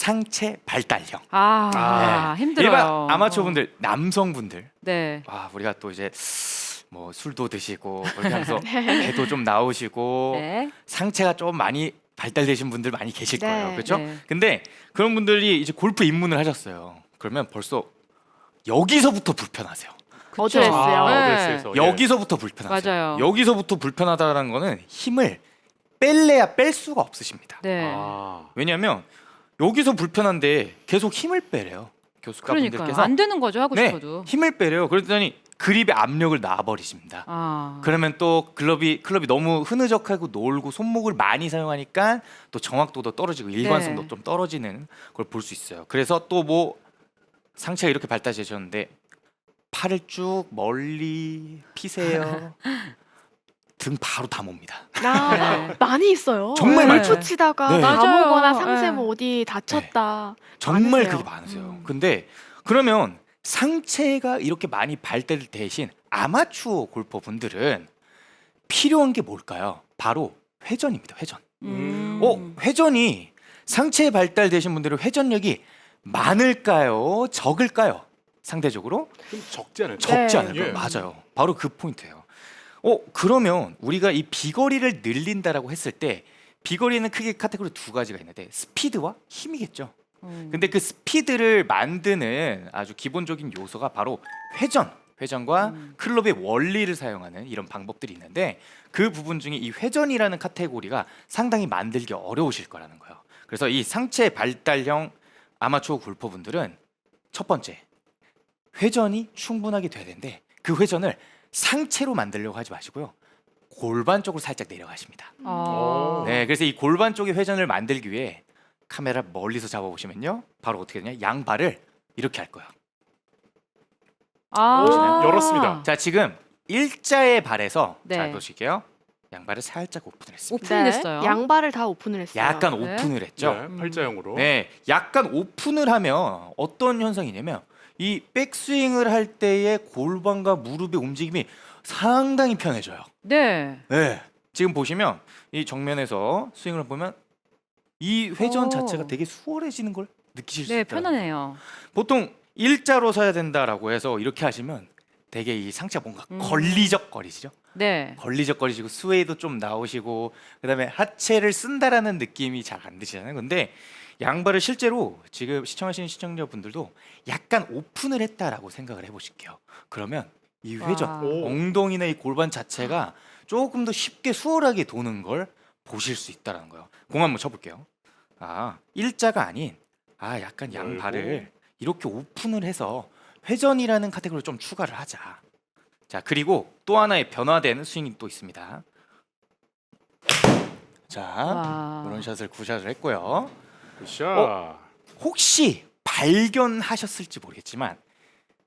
상체 발달형. 아, 네. 힘들어요. 일반 아마추어분들, 남성분들, 네. 아 우리가 또 이제 뭐 술도 드시고 그렇게 하면서 배도 좀 나오시고 네. 상체가 좀 많이 발달되신 분들 많이 계실 네. 거예요, 그렇죠? 네. 근데 그런 분들이 이제 골프 입문을 하셨어요. 그러면 벌써 여기서부터 불편하세요. 어드레스요? 아, 네. 어드레스에서. 예. 여기서부터 불편하세요. 맞아요. 여기서부터 불편하다는 거는 힘을 뺄래야 뺄 수가 없으십니다. 네. 아. 왜냐하면 여기서 불편한데 계속 힘을 빼래요. 그러니까요. 교수가분들께서 안 되는 거죠 하고 네, 싶어도. 힘을 빼래요. 그랬더니 그립에 압력을 놔버리십니다. 아. 그러면 또 클럽이 클럽이 너무 흐느적하고 놀고 손목을 많이 사용하니까 또 정확도도 떨어지고 일관성도 네. 좀 떨어지는 걸 볼 수 있어요. 그래서 또 뭐 상체가 이렇게 발달되셨는데 팔을 쭉 멀리 피세요. 등 바로 다 몹니다. 아, 네. 많이 있어요. 정말 많죠. 골프 치다가 네. 맞아요. 상체 네. 뭐 어디 다쳤다. 정말 많으세요. 그게 많으세요. 음. 근데 그러면 상체가 이렇게 많이 발달 대신 아마추어 골퍼 분들은 필요한 게 뭘까요? 바로 회전입니다. 회전. 음. 어, 회전이 상체 발달 되신 분들은 회전력이 많을까요? 적을까요? 상대적으로 좀 적지 않을까? 적지 네. 않을까요? 예. 맞아요. 바로 그 포인트예요. 어, 그러면 우리가 이 비거리를 늘린다라고 했을 때 비거리는 크게 카테고리 두 가지가 있는데 스피드와 힘이겠죠. 음. 근데 그 스피드를 만드는 아주 기본적인 요소가 바로 회전, 회전과 음. 클럽의 원리를 사용하는 이런 방법들이 있는데 그 부분 중에 이 회전이라는 카테고리가 상당히 만들기 어려우실 거라는 거예요. 그래서 이 상체 발달형 아마추어 골퍼분들은 첫 번째 회전이 충분하게 돼야 되는데 그 회전을 상체로 만들려고 하지 마시고요. 골반 쪽으로 살짝 내려가십니다. 아. 네, 그래서 이 골반 쪽의 회전을 만들기 위해 카메라 멀리서 잡아보시면요, 바로 어떻게 되냐, 양발을 이렇게 할 거예요. 아. 보시나요? 열었습니다. 자, 지금 일자의 발에서 네. 자 보실게요. 양발을 살짝 오픈을 했습니다. 오픈이 됐어요. 양발을 다 오픈을 했어요. 약간 네. 오픈을 했죠. 네, 팔자형으로. 네, 약간 오픈을 하면 어떤 현상이냐면 이 백스윙을 할 때의 골반과 무릎의 움직임이 상당히 편해져요. 네. 네. 지금 보시면 이 정면에서 스윙을 보면 이 회전 오. 자체가 되게 수월해지는 걸 느끼실 수 네, 있어요. 편하네요. 보통 일자로 서야 된다라고 해서 이렇게 하시면 되게 이 상체가 뭔가 음. 걸리적거리시죠. 네. 걸리적거리시고 스웨이도 좀 나오시고 그다음에 하체를 쓴다라는 느낌이 잘 안 드시잖아요. 근데 양발을 실제로 지금 시청하시는 시청자분들도 약간 오픈을 했다라고 생각을 해보실게요. 그러면 이 회전 와. 오. 엉덩이나 이 골반 자체가 조금 더 쉽게 수월하게 도는 걸 보실 수 있다라는 거예요. 공 한번 쳐볼게요. 아 일자가 아닌 아 약간 양발을. 이렇게 오픈을 해서 회전이라는 카테고리를 좀 추가를 하자. 자 그리고 또 하나의 변화된 스윙이 또 있습니다. 자 와. 이런 샷을 구샷을 했고요. 샷. 어? 혹시 발견하셨을지 모르겠지만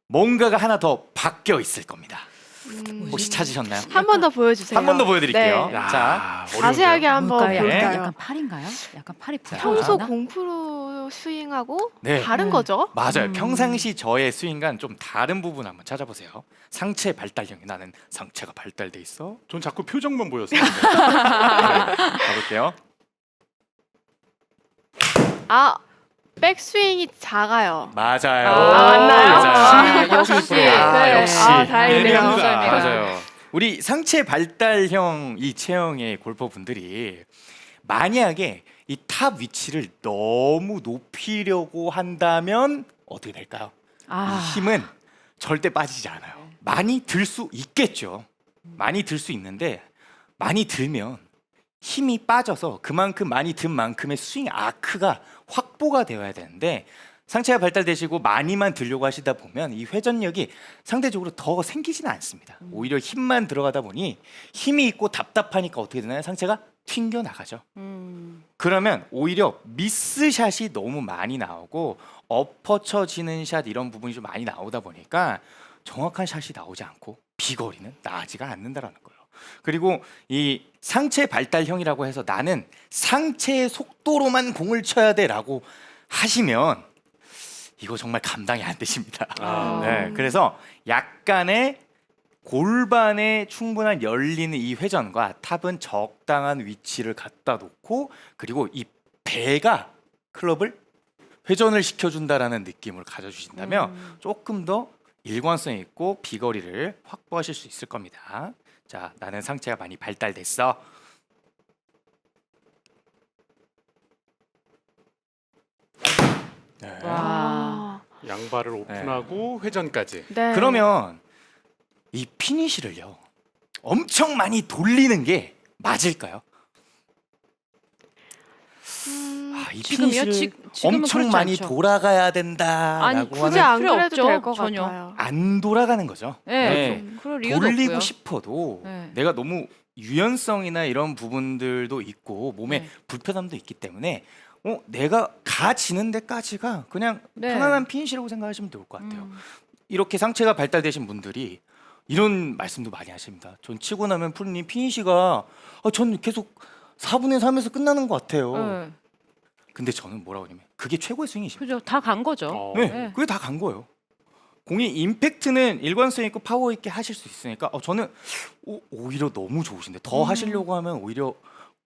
뭔가가 하나 더 바뀌어 있을 겁니다. 음. 혹시 찾으셨나요? 한 번 더 보여주세요. 한 번 더 보여드릴게요. 네. 야, 자, 어려운데요? 자세하게 한번 뭘까요? 볼까요? 약간, 팔인가요? 약간 팔이 자. 평소 부러워하나? 공프로 스윙하고 네. 다른 네. 거죠? 맞아요. 음. 평상시 저의 스윙과는 좀 다른 부분 한번 찾아보세요. 상체 발달형이 나는 상체가 발달돼 있어. 전 자꾸 표정만 보였어요. 네. 가볼게요. 아 백스윙이 작아요. 맞아요. 아, 맞나요? 역시. 아, 역시. 역시. 아, 네. 역시. 아, 다행이네요. 예리합니다. 맞아요. 우리 상체 발달형 이 체형의 골퍼 분들이 만약에 이 탑 위치를 너무 높이려고 한다면 어떻게 될까요? 아. 이 힘은 절대 빠지지 않아요. 많이 들 수 있겠죠. 많이 들 수 있는데 많이 들면 힘이 빠져서 그만큼 많이 든 만큼의 스윙 아크가 확보가 되어야 되는데 상체가 발달되시고 많이만 들려고 하시다 보면 이 회전력이 상대적으로 더 생기지는 않습니다. 오히려 힘만 들어가다 보니 힘이 있고 답답하니까 어떻게 되나요? 상체가 튕겨 나가죠. 음. 그러면 오히려 미스샷이 너무 많이 나오고 엎어쳐지는 샷 이런 부분이 좀 많이 나오다 보니까 정확한 샷이 나오지 않고 비거리는 나지가 않는다라는 거예요. 그리고 이 상체 발달형이라고 해서 나는 상체의 속도로만 공을 쳐야 돼라고 하시면 이거 정말 감당이 안 되십니다. 아. 네, 그래서 약간의 골반에 충분한 열리는 이 회전과 탑은 적당한 위치를 갖다 놓고 그리고 이 배가 클럽을 회전을 시켜준다라는 느낌을 가져주신다면 음. 조금 더 일관성 있고 비거리를 확보하실 수 있을 겁니다. 자, 나는 상체가 많이 발달됐어. 네. 와. 아. 양발을 오픈하고 회전까지. 네. 그러면 이 피니시를요 엄청 많이 돌리는 게 맞을까요? 음, 아, 이 지금요? 피니시를 지- 지금은 엄청 그렇지 많이 않죠. 돌아가야 아니, 된다라고 굳이 하는 안 필요 그래도 없죠, 될 것 전혀. 같아요. 안 돌아가는 거죠. 네. 네. 그럴 이유도 돌리고 없고요. 싶어도 네. 내가 너무 유연성이나 이런 부분들도 있고 몸에 네. 불편함도 있기 때문에 어, 내가 가 지는 데까지가 그냥 네. 편안한 피니시라고 생각하시면 좋을 것 같아요. 음. 이렇게 상체가 발달되신 분들이 이런 말씀도 많이 하십니다. 전 치고 나면 프로님 피니시가 아, 전 계속 4분의 3에서 끝나는 것 같아요. 네. 근데 저는 뭐라고 하냐면 그게 최고의 스윙이십니다. 그죠. 다 간 거죠. 어. 네, 네. 그게 다 간 거예요. 공이 임팩트는 일관성 있고 파워 있게 하실 수 있으니까 어, 저는 오, 오히려 너무 좋으신데 더 음. 하시려고 하면 오히려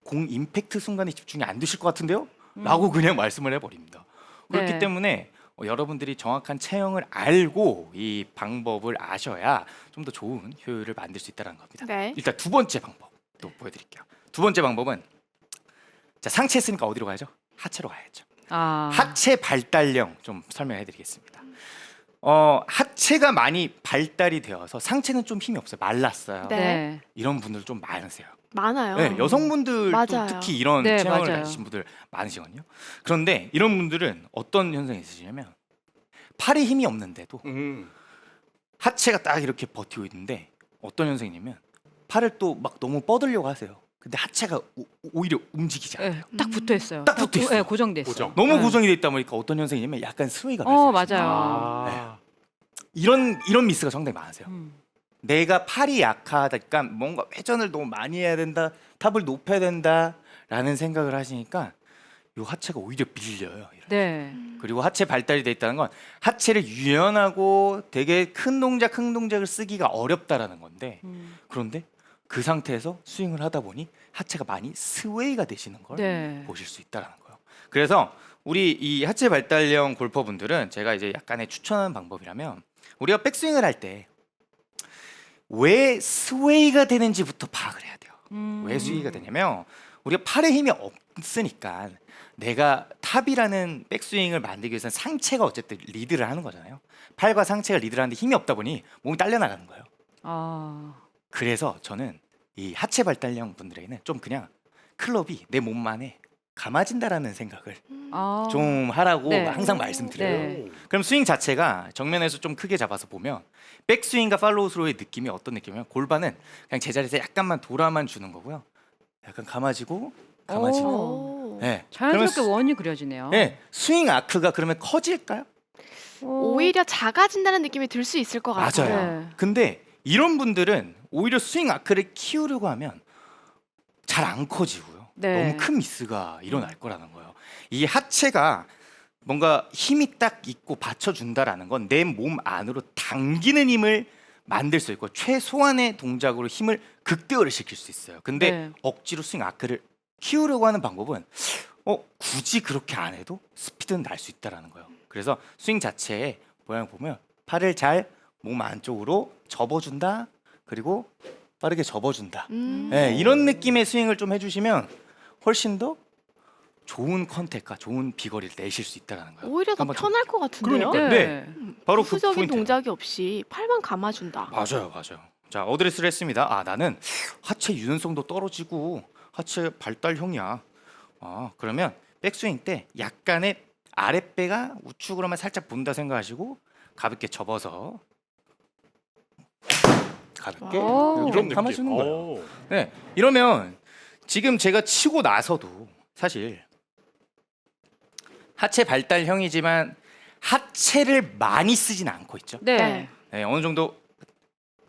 공 임팩트 순간에 집중이 안 되실 것 같은데요? 음. 라고 그냥 말씀을 해버립니다. 그렇기 네. 때문에 어, 여러분들이 정확한 체형을 알고 이 방법을 아셔야 좀 더 좋은 효율을 만들 수 있다는 겁니다. 네. 일단 두 번째 방법 또 보여드릴게요. 두 번째 방법은 자 상체 했으니까 어디로 가야죠? 하체로 가야죠. 아. 하체 발달령 좀 설명해 드리겠습니다. 어 하체가 많이 발달이 되어서 상체는 좀 힘이 없어요. 말랐어요. 네. 네. 이런 분들 좀 많으세요. 많아요. 네, 여성분들도 맞아요. 특히 이런 네, 체형을 맞아요. 가지신 분들 많으시거든요. 그런데 이런 분들은 어떤 현상이 있으시냐면 팔에 힘이 없는데도 음. 하체가 딱 이렇게 버티고 있는데 어떤 현상이냐면 팔을 또 막 너무 뻗으려고 하세요. 근데 하체가 오, 오히려 움직이지 않아요. 네, 딱 붙어 있어요. 딱 붙어 있어요. 네, 고정돼 있어요. 고정. 너무 네. 고정이 돼 있다 보니까 어떤 현상이냐면 약간 스웨이가 어, 발생해요. 맞아요. 아. 이런 이런 미스가 상당히 많으세요. 음. 내가 팔이 약하다니까 뭔가 회전을 너무 많이 해야 된다, 탑을 높여야 된다라는 생각을 하시니까 요 하체가 오히려 밀려요. 이렇게. 네. 그리고 하체 발달이 돼 있다는 건 하체를 유연하고 되게 큰 동작, 큰 동작을 쓰기가 어렵다라는 건데 음. 그런데 그 상태에서 스윙을 하다 보니 하체가 많이 스웨이가 되시는 걸 네. 보실 수 있다라는 거예요. 그래서 우리 이 하체 발달형 골퍼분들은 제가 이제 약간의 추천하는 방법이라면 우리가 백스윙을 할 때 왜 스웨이가 되는지부터 파악을 해야 돼요. 음. 왜 스웨이가 되냐면 우리가 팔에 힘이 없으니까 내가 탑이라는 백스윙을 만들기 위해서는 상체가 어쨌든 리드를 하는 거잖아요. 팔과 상체가 리드를 하는데 힘이 없다 보니 몸이 딸려 나가는 거예요. 아. 그래서 저는 이 하체 발달형 분들에게는 좀 그냥 클럽이 내 몸만에 감아진다라는 생각을 음. 아. 좀 하라고 네. 항상 말씀드려요. 네. 오. 그럼 스윙 자체가 정면에서 좀 크게 잡아서 보면 백스윙과 팔로우 스로의 느낌이 어떤 느낌이냐면 골반은 그냥 제자리에서 약간만 돌아만 주는 거고요. 약간 감아지고 감아지고. 오. 네. 자연스럽게 스- 원이 그려지네요. 네. 스윙 아크가 그러면 커질까요? 오. 오히려 작아진다는 느낌이 들 수 있을 것 같아요. 맞아요. 네. 근데 이런 분들은 오히려 스윙 아크를 키우려고 하면 잘 안 커지고요. 네. 너무 큰 미스가 일어날 거라는 거예요. 이 하체가 뭔가 힘이 딱 있고 받쳐준다라는 건 내 몸 안으로 당기는 힘을 만들 수 있고 최소한의 동작으로 힘을 극대화를 시킬 수 있어요. 근데 네. 억지로 스윙 아크를 키우려고 하는 방법은 어 굳이 그렇게 안 해도 스피드는 날 수 있다라는 거예요. 그래서 스윙 자체의 모양 보면 팔을 잘 몸 안쪽으로 접어준다 그리고 빠르게 접어준다. 음. 네, 이런 느낌의 스윙을 좀 해주시면 훨씬 더 좋은 컨택과 좋은 비거리를 내실 수 있다라는 거예요. 오히려 더 한번 좀- 편할 것 같은데요. 그러니까요. 네. 바로 그 부수적인 포인트예요. 동작이 없이 팔만 감아준다. 맞아요, 맞아요. 자, 어드레스를 했습니다. 아, 나는 하체 유연성도 떨어지고 하체 발달형이야. 아, 그러면 백스윙 때 약간의 아랫배가 우측으로만 살짝 본다 생각하시고 가볍게 접어서 가볍게 오. 이렇게. 감아주는 거예요. 오. 네, 이러면 지금 제가 치고 나서도 사실 하체 발달형이지만 하체를 많이 쓰진 않고 있죠. 네. 네. 네, 어느 정도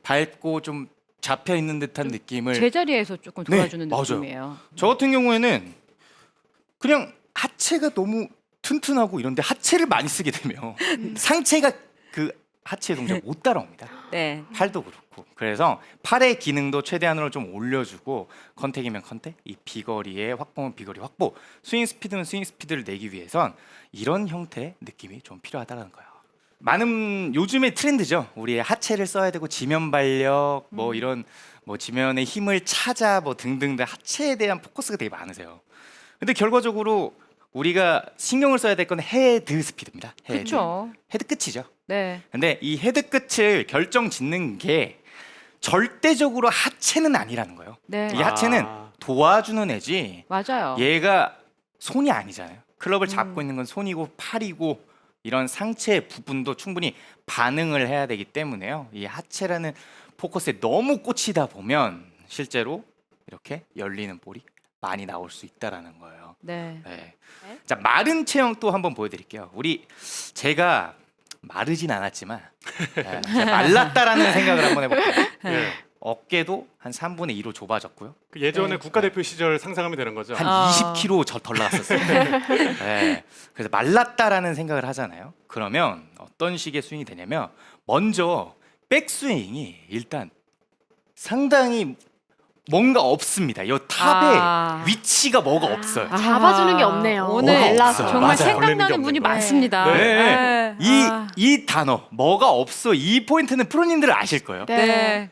밟고 좀 잡혀 있는 듯한 느낌을 제자리에서 조금 네, 돌아주는 맞아요. 느낌이에요. 저 같은 경우에는 그냥 하체가 너무 튼튼하고 이런데 하체를 많이 쓰게 되면 상체가 그 하체 동작 못 따라옵니다. 네. 팔도 그렇고 그래서 팔의 기능도 최대한으로 좀 올려주고 컨택이면 컨택, 이 비거리의 확보면 비거리 확보, 스윙 스피드는 스윙 스피드를 내기 위해선 이런 형태의 느낌이 좀 필요하다는 거예요. 많은 요즘의 트렌드죠. 우리 하체를 써야 되고 지면 발력 뭐 이런 뭐 지면의 힘을 찾아 뭐 등등등 하체에 대한 포커스가 되게 많으세요. 근데 결과적으로 우리가 신경을 써야 될 건 헤드 스피드입니다. 헤드. 그렇죠. 헤드 끝이죠. 네. 근데 이 헤드 끝을 결정 짓는 게 절대적으로 하체는 아니라는 거예요. 네. 이 하체는 아. 도와주는 애지 맞아요. 얘가 손이 아니잖아요. 클럽을 잡고 음. 있는 건 손이고 팔이고 이런 상체 부분도 충분히 반응을 해야 되기 때문에요. 이 하체라는 포커스에 너무 꽂히다 보면 실제로 이렇게 열리는 볼이 많이 나올 수 있다라는 거예요. 네. 네. 네. 자 마른 체형 또 한번 보여드릴게요. 우리 제가 마르진 않았지만 네, 제가 말랐다라는 생각을 한번 해볼게요. 예. 어깨도 한 3분의 2로 좁아졌고요. 그 예전에 네. 국가대표 시절 상상하면 되는 거죠. 한 아. 20kg 저 덜 나왔었어요. 네. 그래서 말랐다라는 생각을 하잖아요. 그러면 어떤 식의 스윙이 되냐면 먼저 백스윙이 일단 상당히 뭔가 없습니다. 이 탑에 아. 위치가 뭐가 없어요. 아, 잡아주는 게 없네요. 오늘 뭐가 없어요. 정말 맞아요. 걸리는 게 생각나는 분이 없는 거예요. 많습니다. 네. 이, 아. 이 단어 뭐가 없어 이 포인트는 프로님들은 아실 거예요. 네. 네.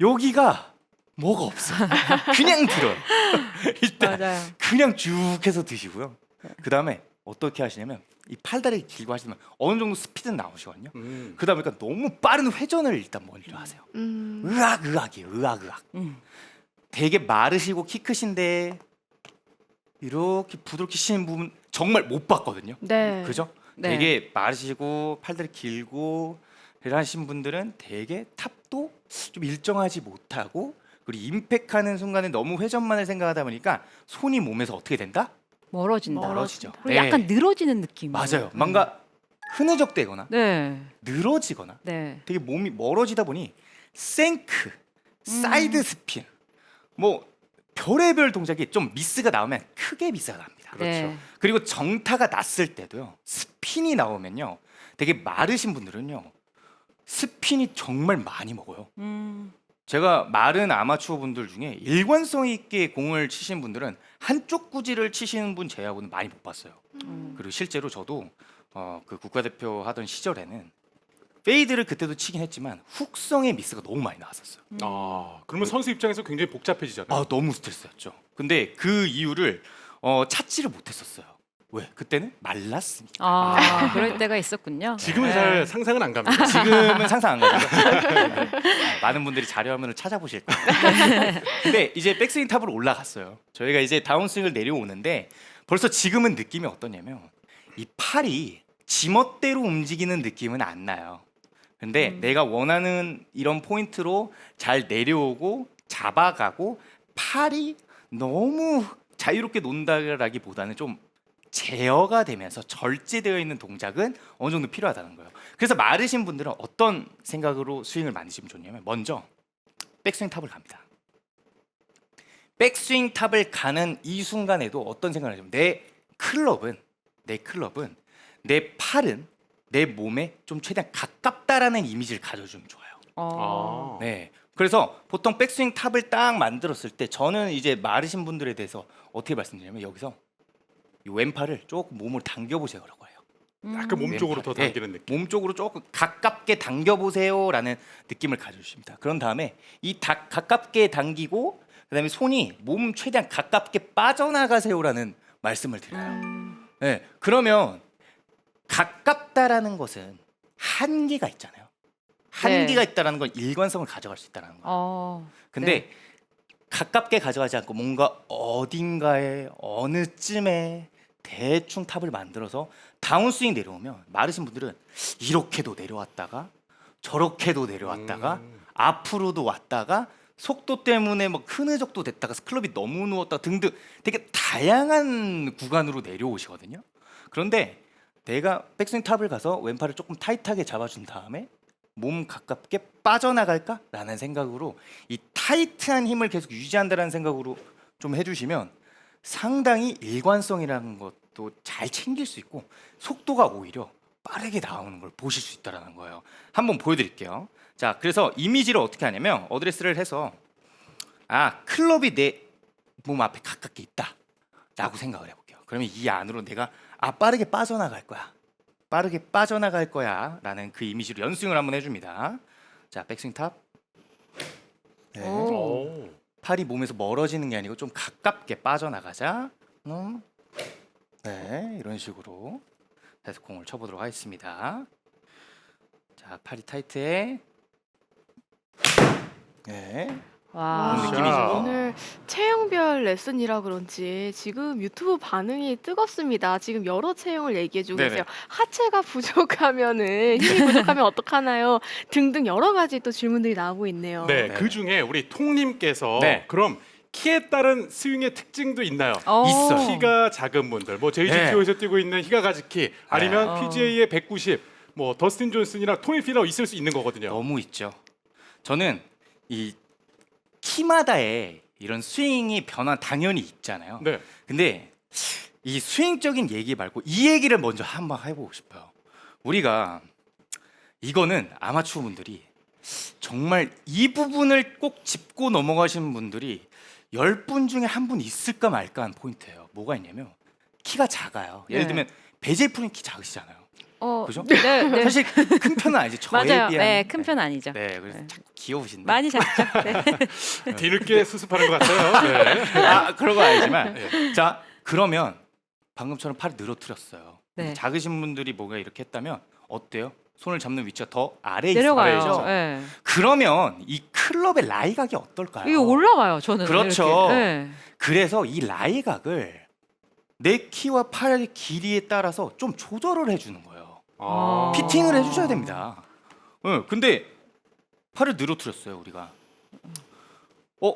여기가 뭐가 없어. 그냥 들어요. 일단 맞아요. 그냥 쭉 해서 드시고요. 그 다음에 어떻게 하시냐면 이 팔다리 길고 하시면 어느 정도 스피드는 나오시거든요. 음. 그 다음에 그러니까 너무 빠른 회전을 일단 먼저 하세요. 음. 으악 으악이에요. 으악 으악. 음. 되게 마르시고 키 크신데 이렇게 부드럽게 치시는 부분 정말 못 봤거든요. 네. 그죠? 네. 되게 마르시고 팔다리 길고 이러신 분들은 되게 탑도 좀 일정하지 못하고 그리고 임팩하는 순간에 너무 회전만을 생각하다 보니까 손이 몸에서 어떻게 된다? 멀어진다. 멀어지죠. 그리고 네. 약간 늘어지는 느낌. 맞아요. 뭔가 흐느적대거나 네. 늘어지거나 네. 되게 몸이 멀어지다 보니 생크, 음. 사이드 스핀, 뭐 별의별 동작이 좀 미스가 나오면 크게 미스가 납니다. 그렇죠. 네. 그리고 정타가 났을 때도요 스핀이 나오면요 되게 마르신 분들은요 스핀이 정말 많이 먹어요. 음. 제가 마른 아마추어 분들 중에 일관성 있게 공을 치신 분들은 한쪽 구질을 치시는 분 제하고는 많이 못 봤어요. 음. 그리고 실제로 저도 어, 그 국가대표 하던 시절에는 페이드를 그때도 치긴 했지만 훅성의 미스가 너무 많이 나왔었어요. 아, 그러면 선수 입장에서 굉장히 복잡해지잖아요. 아 너무 스트레스였죠. 근데 그 이유를 어, 찾지를 못했었어요. 왜? 그때는 말랐으니까. 아, 그럴 때가 있었군요. 지금은 네. 잘 상상은 안 갑니다. 지금은 상상 안 가죠. 네. 많은 분들이 자료 화면을 찾아보실 거예요. 근데 이제 백스윙 탑으로 올라갔어요. 저희가 이제 다운스윙을 내려오는데 벌써 지금은 느낌이 어떠냐면 이 팔이 지멋대로 움직이는 느낌은 안 나요. 근데 음. 내가 원하는 이런 포인트로 잘 내려오고 잡아가고 팔이 너무 자유롭게 논다라기보다는 좀 제어가 되면서 절제되어 있는 동작은 어느 정도 필요하다는 거예요. 그래서 마르신 분들은 어떤 생각으로 스윙을 만드시면 좋냐면 먼저 백스윙 탑을 갑니다. 백스윙 탑을 가는 이 순간에도 어떤 생각을 하냐면 내 클럽은 내 클럽은 내 팔은 내 몸에 좀 최대한 가깝다라는 이미지를 가져주면 좋아요. 어. 아. 네. 그래서 보통 백스윙 탑을 딱 만들었을 때 저는 이제 마르신 분들에 대해서 어떻게 말씀드리냐면 여기서 이 왼팔을 조금 몸을 당겨 보세요 라고 해요. 약간 몸 쪽으로 더 네. 당기는 느낌. 몸 쪽으로 조금 가깝게 당겨 보세요라는 느낌을 가져주십니다. 그런 다음에 이 다, 가깝게 당기고 그다음에 손이 몸 최대한 가깝게 빠져나가세요라는 말씀을 드려요. 음. 네. 그러면 가깝다라는 것은 한계가 있잖아요. 한계가 있다라는 건 일관성을 가져갈 수 있다는 거예요. 어. 근데 가깝게 가져가지 않고 뭔가 어딘가에 어느 쯤에 대충 탑을 만들어서 다운스윙 내려오면 마르신 분들은 이렇게도 내려왔다가 저렇게도 내려왔다가 음. 앞으로도 왔다가 속도 때문에 뭐 큰 흔적도 됐다가 클럽이 너무 누웠다 등등 되게 다양한 구간으로 내려오시거든요. 그런데 내가 백스윙 탑을 가서 왼팔을 조금 타이트하게 잡아준 다음에 몸 가깝게 빠져나갈까라는 생각으로 이 타이트한 힘을 계속 유지한다는 생각으로 좀 해주시면 상당히 일관성이라는 것도 잘 챙길 수 있고 속도가 오히려 빠르게 나오는 걸 보실 수 있다라는 거예요. 한번 보여드릴게요. 자, 그래서 이미지를 어떻게 하냐면 어드레스를 해서 아 클럽이 내 몸 앞에 가깝게 있다라고 생각을 해볼게요. 그러면 이 안으로 내가 아 빠르게 빠져나갈 거야. 빠르게 빠져나갈 거야라는 그 이미지로 연스윙을 한번 해줍니다. 자, 백스윙 탑. 네. 오. 오. 팔이 몸에서 멀어지는 게 아니고 좀 가깝게 빠져나가자. 음. 네, 이런 식으로 다시 공을 쳐보도록 하겠습니다. 자, 팔이 타이트해. 네, 와. 그런 느낌이죠. 자. 오늘 체형별 레슨이라 그런지 지금 유튜브 반응이 뜨겁습니다. 지금 여러 체형을 얘기해주고. 계세요. 하체가 부족하면은 힘이 부족하면 어떡하나요? 등등 여러 가지 또 질문들이 나오고 있네요. 네, 네. 그 중에 우리 통님께서 네. 그럼 키에 따른 스윙의 특징도 있나요? 어. 있어요. 키가 작은 분들, 뭐 JGTO에서 뛰고 있는 히가가즈키 아니면 네. PGA의 190, 뭐 더스틴 존슨이나 토니 피너 있을 수 있는 거거든요. 너무 있죠. 저는 이 키마다의 이런 스윙이 변화 당연히 있잖아요. 네. 근데 이 스윙적인 얘기 말고 이 얘기를 먼저 한번 해보고 싶어요. 우리가 이거는 아마추어 분들이 정말 이 부분을 꼭 짚고 넘어가시는 분들이 열분 중에 한 분 있을까 말까 한 포인트예요. 뭐가 있냐면 키가 작아요. 예를 네. 들면 베제프린 키 작으시잖아요. 어, 그죠? 네, 네. 사실 큰 편은 아니죠. 저에 맞아요. 비하면. 네, 큰 편 아니죠. 네, 그래서 네. 자꾸 귀여우신데. 많이 작죠. 네. 뒤늦게 수습하는 것 같아요. 네. 아 그런 거 아니지만 자 그러면 방금처럼 팔을 늘어뜨렸어요. 네. 작으신 분들이 뭔가 이렇게 했다면 어때요? 손을 잡는 위치가 더 아래에 있어요. 내려가요. 아래죠? 네. 그러면 이 클럽의 라이각이 어떨까요? 이게 올라가요. 저는. 그렇죠. 이렇게. 네. 그래서 이 라이각을 내 키와 팔의 길이에 따라서 좀 조절을 해주는 거예요. 아. 피팅을 해주셔야 됩니다. 어, 근데 팔을 늘어뜨렸어요 우리가. 어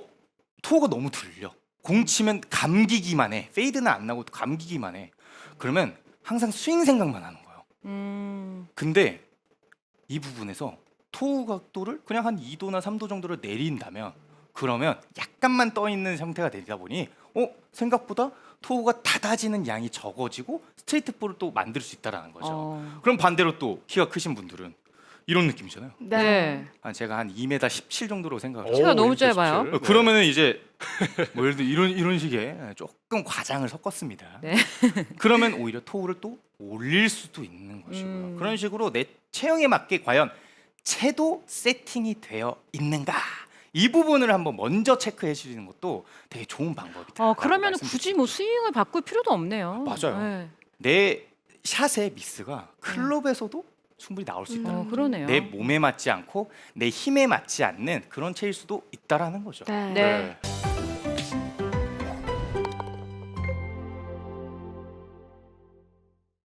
토가 너무 들려. 공 치면 감기기만 해. 페이드는 안 나고 감기기만 해. 그러면 항상 스윙 생각만 하는 거예요. 음. 근데 이 부분에서 토우 각도를 그냥 한 2도나 3도 정도를 내린다면 그러면 약간만 떠 있는 상태가 되다 보니 어 생각보다 토우가 닫아지는 양이 적어지고 스트레이트 볼을 또 만들 수 있다라는 거죠. 어. 그럼 반대로 또 키가 크신 분들은 이런 느낌이잖아요. 네. 네. 한 제가 한 2m 17 정도로 생각을 키가 해요. 너무 오, 짧아요. 어, 17. 어, 그러면은 이제 뭐 예를 들어 이런 이런 식의 조금 과장을 섞었습니다. 네. 그러면 오히려 토우를 또 올릴 수도 있는 것이고요. 음. 그런 식으로 내 체형에 맞게 과연 채도 세팅이 되어 있는가 이 부분을 한번 먼저 체크해 주시는 것도 되게 좋은 방법이다. 어, 그러면 굳이 뭐 스윙을 바꿀 필요도 없네요. 맞아요. 네. 내 샷의 미스가 클럽에서도 충분히 나올 수 있다. 어, 그러네요. 내 몸에 맞지 않고 내 힘에 맞지 않는 그런 체일 수도 있다라는 거죠. 네. 네. 네.